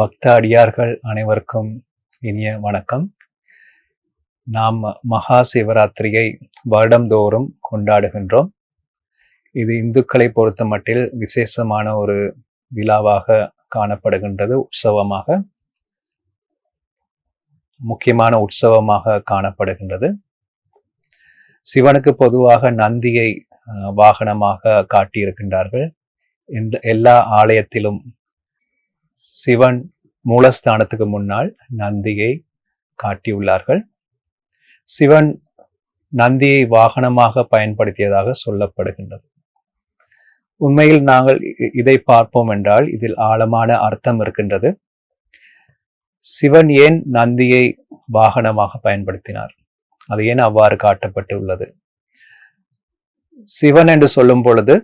பக்த அடியார்கள் அனைவருக்கும் இனிய வணக்கம். நாம் மகா சிவராத்திரியை வருடந்தோறும் கொண்டாடுகின்றோம். இது இந்துக்களை பொறுத்த மட்டில் விசேஷமான ஒரு விழாவாக காணப்படுகின்றது உற்சவமாக. முக்கியமான உற்சவமாக காணப்படுகின்றது. சிவனுக்கு பொதுவாக நந்தியை வாகனமாக காட்டியிருக்கின்றார்கள். இந்த எல்லா ஆலயத்திலும் சிவன் மூலஸ்தானத்துக்கு முன்னால் நந்தியை காட்டியுள்ளார்கள். சிவன் நந்தியை வாகனமாக பயன்படுத்தியதாக சொல்லப்படுகின்றது. உண்மையில் நாங்கள் இ- இதை பார்ப்போம் என்றால் இதில் ஆழமான அர்த்தம் இருக்கின்றது. சிவன் ஏன் நந்தியை வாகனமாக பயன்படுத்தினார்? அது ஏன் அவ்வாறு காட்டப்பட்டு உள்ளது சிவன் என்று சொல்லும் பொழுது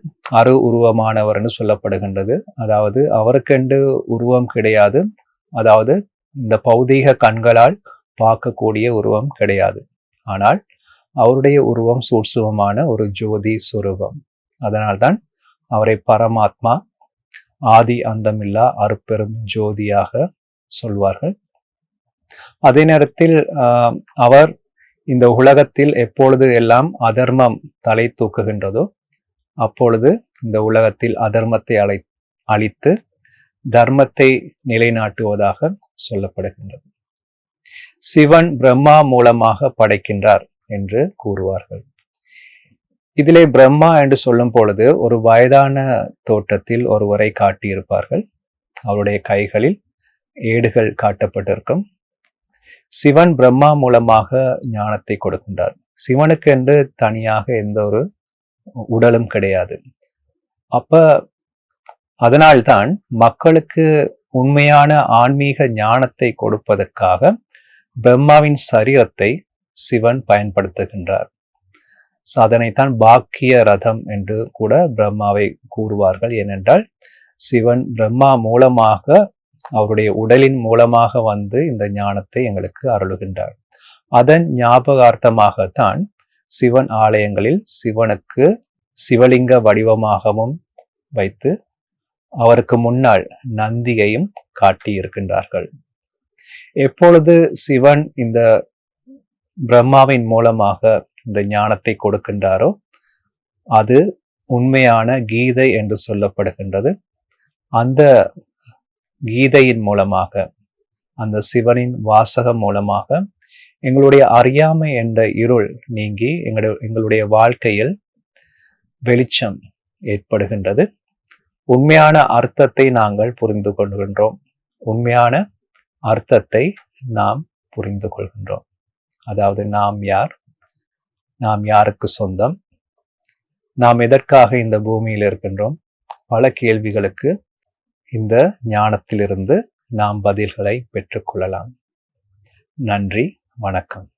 அரு உருவமானவர் என்று சொல்லப்படுகின்றது. அதாவது அவருக்கென்று உருவம் கிடையாது. அதாவது இந்த பௌதீக கண்களால் பார்க்கக்கூடிய உருவம் கிடையாது. ஆனால் அவருடைய உருவம் சூட்சுவமான ஒரு ஜோதி சுரூபம். அதனால்தான் அவரை பரமாத்மா ஆதி அந்தமில்லா அருப்பெரும் ஜோதியாக சொல்வார்கள். அதே நேரத்தில் அவர் இந்த உலகத்தில் எப்பொழுது எல்லாம் அதர்மம் தலை தூக்குகின்றதோ அப்பொழுது இந்த உலகத்தில் அதர்மத்தை அழை அழித்து தர்மத்தை நிலைநாட்டுவதாக சொல்லப்படுகின்றது. சிவன் பிரம்மா மூலமாக படைக்கின்றார் என்று கூறுவார்கள். இதிலே பிரம்மா என்று சொல்லும் பொழுது ஒரு வயதான தோட்டத்தில் ஒருவரை காட்டியிருப்பார்கள். அவருடைய கைகளில் ஏடுகள் காட்டப்பட்டிருக்கும். சிவன் பிரம்மா மூலமாக ஞானத்தை கொடுக்கின்றார். சிவனுக்கு என்று தனியாக எந்த ஒரு உடலும் கிடையாது. அப்ப அதனால்தான் மக்களுக்கு உண்மையான ஆன்மீக ஞானத்தை கொடுப்பதற்காக பிரம்மாவின் சரீரத்தை சிவன் பயன்படுத்துகின்றார். அதனைத்தான் பாக்கிய ரதம் என்று கூட பிரம்மாவை கூறுவார்கள். ஏனென்றால் சிவன் பிரம்மா மூலமாக அவருடைய உடலின் மூலமாக வந்து இந்த ஞானத்தை எங்களுக்கு அருளுகின்றார். அதன் ஞாபகார்த்தமாகத்தான் சிவன் ஆலயங்களில் சிவனுக்கு சிவலிங்க வடிவமாகவும் வைத்து அவருக்கு முன்னால் நந்தியையும் காட்டி இருக்கின்றார்கள் எப்பொழுது சிவன் இந்த பிரம்மாவின் மூலமாக இந்த ஞானத்தை கொடுக்கின்றாரோ அது உண்மையான கீதை என்று சொல்லப்படுகின்றது. அந்த கீதையின் மூலமாக அந்த சிவனின் வாசகம் மூலமாக எங்களுடைய அறியாமை என்ற இருள் நீங்கி எங்களுடைய எங்களுடைய வாழ்க்கையில் வெளிச்சம் ஏற்படுகின்றது. உண்மையான அர்த்தத்தை நாங்கள் புரிந்து கொள்கின்றோம். உண்மையான அர்த்தத்தை நாம் புரிந்து கொள்கின்றோம். அதாவது நாம் யார்? நாம் யாருக்கு சொந்தம்? நாம் எதற்காக இந்த பூமியில் இருக்கின்றோம்? பல கேள்விகளுக்கு இந்த ஞானத்திலிருந்து நாம் பதில்களை பெற்றுக்கொள்ளலாம். நன்றி வணக்கம்.